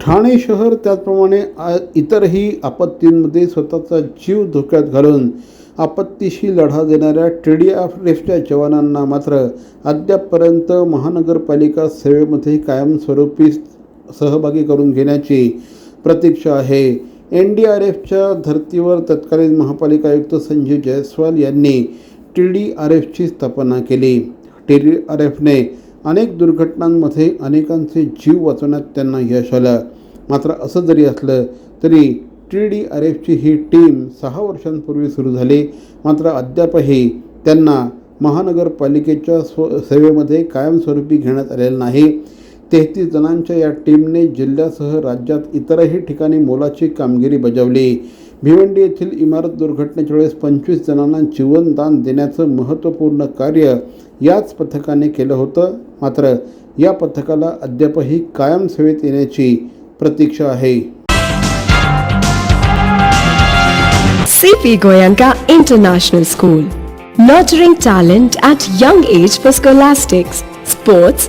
ठाणे शहर त्याचप्रमाणे आ- इतरही आपत्तींमध्ये स्वतःचा जीव धोक्यात घालून आपत्तीशी लढा देणाऱ्या टी डी एफ एफच्या जवानांना मात्र अद्यापपर्यंत महानगरपालिका सेवेमध्ये कायमस्वरूपी सहभागी करून घेण्याची प्रतीक्षा आहे. एन डी आर एफच्या धर्तीवर तत्कालीन महापालिका आयुक्त संजय जयस्वाल यांनी टी डी आर एफची स्थापना केली. टी डी आर एफने अनेक दुर्घटनांमध्ये अनेकांचे जीव वाचवण्यात त्यांना यश आलं. मात्र असं जरी असलं तरी टी डी आर एफची ही टीम सहा वर्षांपूर्वी सुरू झाली. मात्र अद्यापही त्यांना महानगरपालिकेच्या स्व सेवेमध्ये कायमस्वरूपी घेण्यात आलेलं नाही. तेहतीस जणांच्या या टीमने जिल्ह्यासह राज्यात इतरही ठिकाणी मोलाची कामगिरी बजावली. भिवंडी येथील इमारत दुर्घटनेच्या वेळेस पंचवीस जणांना जीवनदान देण्याचं महत्त्वपूर्ण कार्य याच पथकाने केलं होतं. मात्र या पथकाला अद्यापही कायम सेवेत येण्याची प्रतीक्षा आहे. CP Goenka international school nurturing talent at young age for scholastics sports